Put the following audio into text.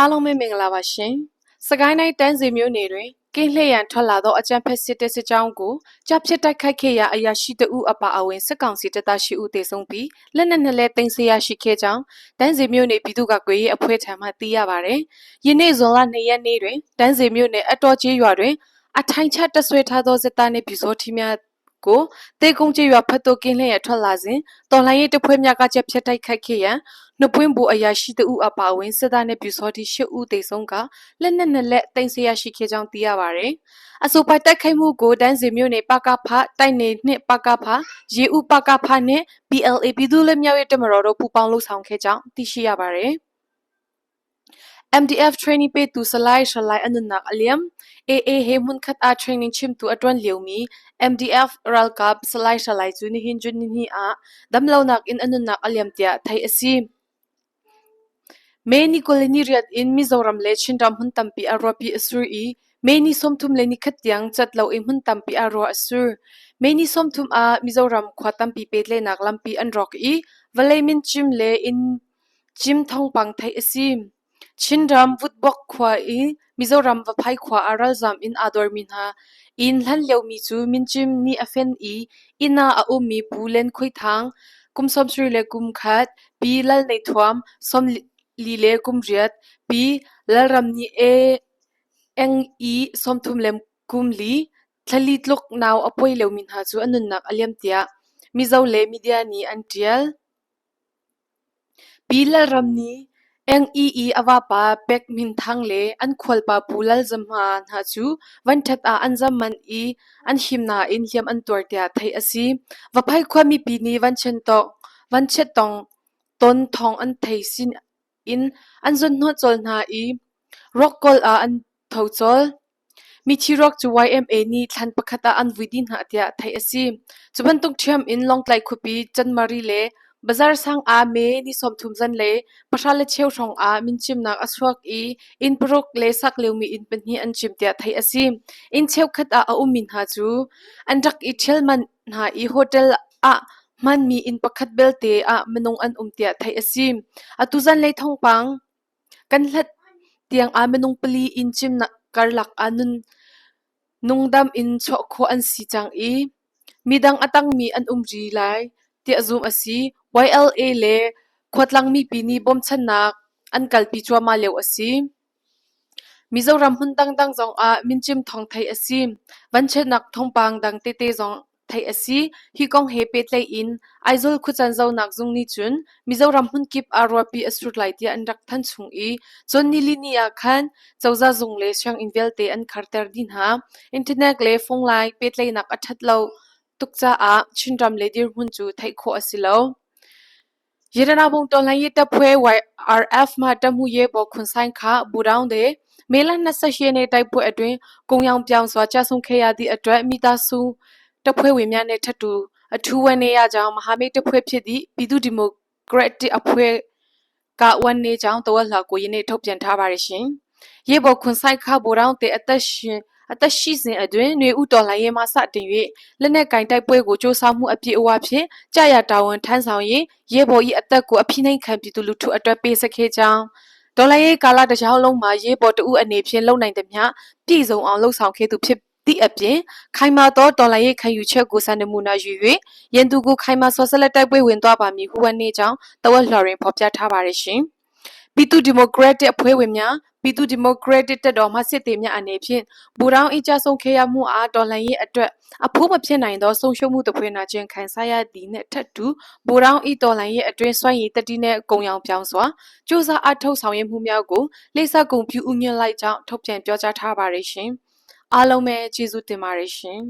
အားလုံးပဲမင်္ဂလာပါရှင်။စကိုင်းတိုင်းတန်းစီမြို့နယ်တွင်ကင်းလှည့်ရန်ထွက်လာသောအကြမ်းဖက်စစ်တပ်စစ်ကြောင်းကိုကြားဖြစ်တိုက်ခိုက်ခဲ့ရာအရာရှိတဦးအပါအဝင်စစ်ကောင်စီတပ်သားရှိဦးသေဆုံးပြီးလက်နက်နှစ်လက်တင်ဆက်ရရှိခဲ့ကြောင်းတန်းစီမြို့နယ်ပြည်သူ့ကကွေရေးအဖွဲ့ထံမှသိရပါဗျ။ယနေ့ဇွန်လ2ရက်နေ့တွင်တန်းစီမြို့နယ်အတော်ကြီးရွာတွင်အထိုင်ချတဆွဲထားသောစစ်သားနှင့်ပြည်စောထီးများ ကိုတေကုန်းကျေးရွာဖက်သို့ကင်းလှည့်ရထွက်လာစဉ်တော်လှန်ရေးတပ်ဖွဲ့များကချက်ဖြတ်တိုက်ခိုက်ခဲ့ရန်နှစ်ပွင့်ဘူအရာရှိတဦးအပါအဝင်စစ်သားနှင့်ပြူစောတိ၈ဦးသေဆုံးကလက်နက်နှစ်လက်တင်ဆက်ရရှိခဲ့ကြောင်းသိရပါဗျ။အဆိုပါတိုက်ခိုက်မှုကိုတန်းစီမြို့နယ်ပကဖတိုက်နေနှင့်ပကဖရေဦးပကဖနှင့် PLA ပြည်သူ့လက်မြောက်ရေးတပ်မတော်တို့ပူးပေါင်းလှုပ်ဆောင်ခဲ့ကြောင်းသိရှိရပါဗျ။ MDF training pe tu salai shalai anunak aliam AA he mun khat a training chim tu atwan leumi MDF ral kap salai shalai chu ni hin jun ni a dam nak in anunak aliam tia thai asi me ni kolini riat in mizoram le chinram hun tampi aropi asur i me ni somthum le ni khatyang chatlo im hun tampi aro asur me ni somthum a mizoram khwa tampi petle nak lampi an rok i valai min chim le in chim thong pang thai asim chinram vutbok khwa i, mizoram va phai khwa aral zam in ador min ha. In hlan leu mi chu min chim ni afen i, ina a um mi pulen khoi thang. Kum som sri le kum khat, pi lal nei thuam, som li le kum riat, pi lal ram ni e eng i som thum lem kum li. Thali tlok naw apoi leu min ha chu anun nak aliam tia. Mizo le media ni an tial. Pi lal ram ni NEE awapa pek min thang le an khol pa pulal zama na chu wan that a an zam man i an him na in hiam an tor tia thai asi wa phai khwa mi pi ni wan chen to wan che tong ton thong an thai sin in an zon no chol na i rock call a an tho chol mi chi rock chu YMA ni than pakhata an widin ha tia thai asi chu ban tung cham in long lai khupi chan mari le bazar sang a me ni som thum zan le pasha le cheu thong a min chim nak aswak i in prok le sak leu mi in pen hi an chim tia thai asim in cheu khat a um min ha chu an rak i thel man ha i hotel a man mi in pakhat bel te a menung an um tia thai asim atu zan le thong pang kan hlat tiang a menung pali in chim na karlak anun nungdam in cho kho an si chang i midang atang mi an umri lai ti azum asi YLA le khwatlang mi pi ni bom chanak an kalpi chwa ma leu asi Mizoram hun dang dang zong a minchim thong thai asi van che nak thong pang dang te te zong thai asi hi kong he pe tlai in aizol khuchan zo nak zung ni chun Mizoram hun kip arwapi asrut lai tia an rak than chung i chon ni li ni a khan chawza zung le syang invel te an kharter din ha internet le phone lai pe tlai nak athat lo tukcha a chindram le dir hun chu thai kho asilo ယေရနာဘုံတော်လှန်ရေးတပ်ဖွဲ့ YRF မှတပ်မှုရဲဘော်ခွန်ဆိုင်ခဘူတောင်းတဲ့မေလ28ရက်နေ့တိုက်ပွဲအတွင်းကုံရောင်ပြောင်စွာကြာဆုံးခဲ့ရသည့်အတွက်မိသားစုတပ်ဖွဲ့ဝင်များနဲ့ထပ်တူအထူးဝန်နေရကြောင်းမဟာမိတ်တပ်ဖွဲ့ဖြစ်သည့်ပြည်သူ့ဒီမိုကရက်တစ်အဖွဲ့ကဝန်နေကြောင်းတဝက်လှကိုယနေ့ထုတ်ပြန်ထားပါတယ်ရှင်။ရေဘော်ခွန်ဆိုင်ခဘူတောင်းတဲ့အသက်ရှင် အသက်ရှိစဉ်အတွင်းຫນွေဥတော်လှန်ရေးမှစတင်၍လက်နက်ကင်တိုက်ပွဲကိုစ조사မှုအပြည့်အဝဖြင့်ကြာရတာဝန်ထမ်းဆောင်ရင်ရဲဘော်၏အသက်ကိုအဖိနှိမ်ခံပြည်သူလူထုအတွက်ပေးစခဲ့ကြောင်းဒေါ်လာရေးကာလတစ်ကြောင်းလုံးမှာရေးပေါ်တဦးအနေဖြင့်လုံနိုင်သည်မျှပြည်စုံအောင်လှုပ်ဆောင်ခဲ့သူဖြစ်သည့်အပြင်ခိုင်မာသောဒေါ်လာရေးခံယူချက်ကိုစံနမူနာယူ၍ရန်သူကိုခိုင်မာစွာဆက်လက်တိုက်ပွဲဝင်သွားပါမည်ဟုဝန်နေကြောင်းတဝက်လှော်ရင်ဖော်ပြထားပါရရှင်ပြည်သူ့ဒီမိုကရက်တစ်အဖွဲ့ဝင်များ ပြည်သူ့ဒီမိုကရက်တစ်တပ်တော်မှစစ်သေးများအနေဖြင့်ဘူရောင်းအကြဆုံးခဲ့ရမှုအားတော်လှန်ရေးအတွက်အဖိုးမဖြစ်နိုင်သောဆုံးရှုံးမှုတစ်ဖွဲ့နာခြင်းခံစားရသည်နှင့်ထပ်တူဘူရောင်းဤတော်လှန်ရေးအတွင်းစွန့်ရည်တတိနှင့်ကုံရောင်ပြောင်းစွာစ조사အထောက်ဆောင်ရမှုများကိုလိပ်စာကုန်ပြုဥညွှန်လိုက်ကြောင်းထုတ်ပြန်ပြောကြားထားပါရရှင်အားလုံးပဲကျေးဇူးတင်ပါတယ်ရှင်